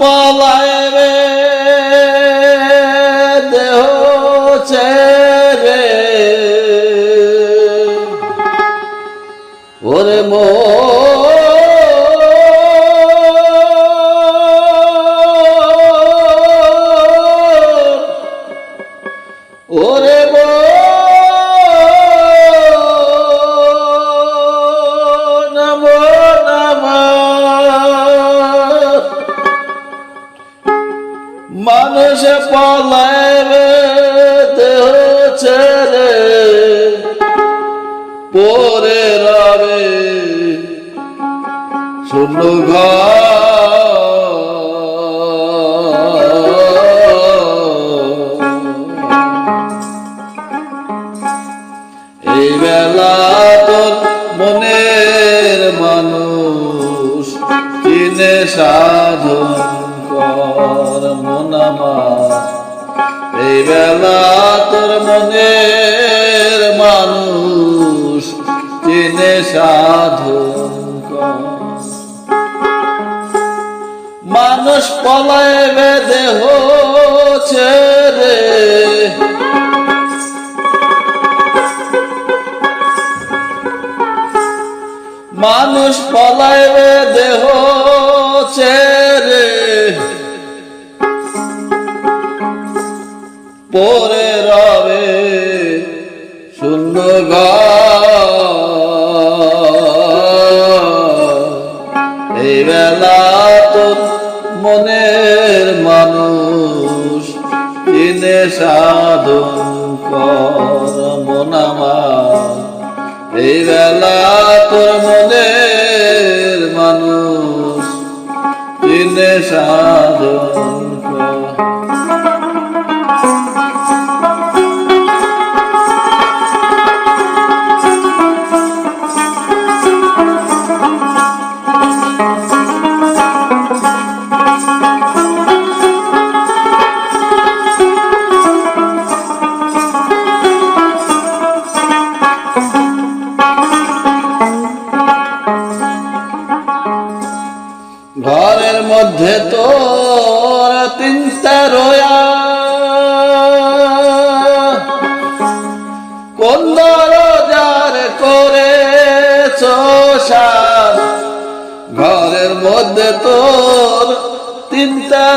পলায় রে। মানুষ পলায় রে দেহ পরে রবে। শূন্য মনের মানুষ কিনে সাধন কর। মনামা এই বেলা তোর মনের মানুষ কিনে সাধন মানুষ পলায় দেহ ছেড়ে মানুষ পলায় দেহ পরে রবে শূন্য। এই বেলা তোর মনের মানুষ কিনে সাধন কর মনামা এই বেলা তোর মনের মানুষ কিনে সাধন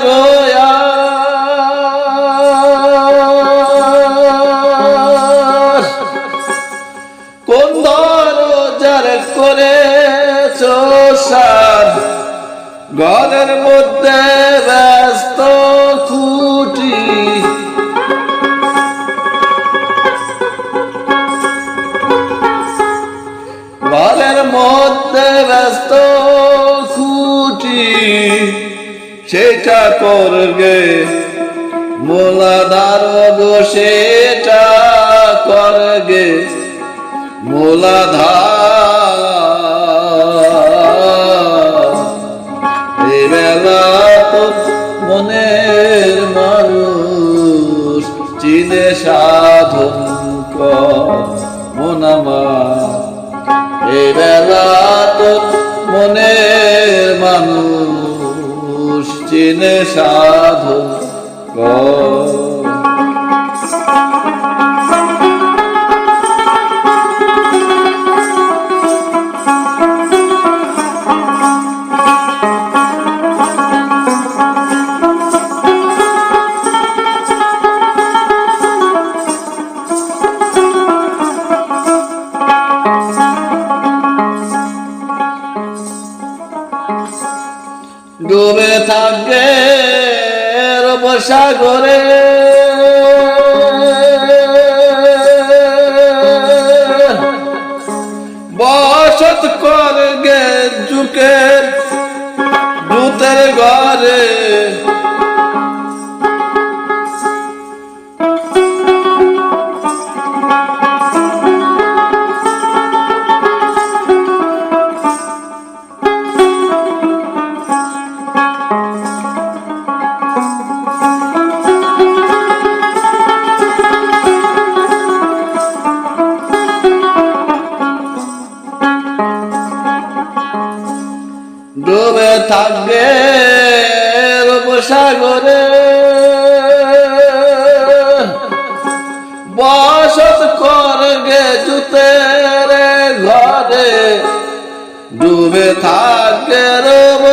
রয়া কোন দরজার করে চোষার ঘরের মধ্যে সেটা করবে। মোলাদার গো সেটা করবে। মোলাধার মনের মানুষ, চিনে সাধন মনামা এই বেলা তো মনের মানুষ চিনে সাধন কর থাকে সাগরে বসত করগে যুকের থাকবে সাগরে বসত করবে জুতে ঘরে ডুবে থাকে রব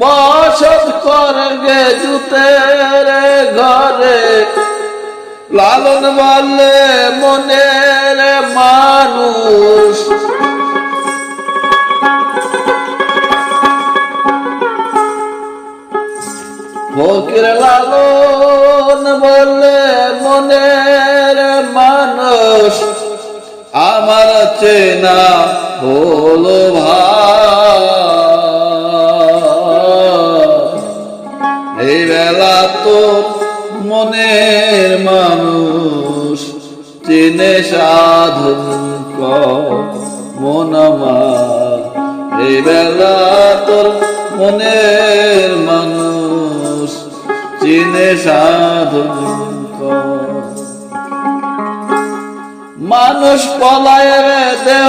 বসত করবে জুতে ঘরে লালন বললে মনের মানুষ। ফকির লালন বললে মনের মানুষ। আমার চেনা হলো ভাই মন আমার এই বেলা তোর মনের মানুষ। চিনে সাধন মানুষ পলায় দেহ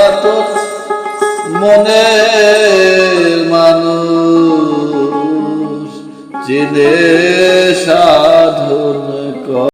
মনের মানুষ চিনে সাধন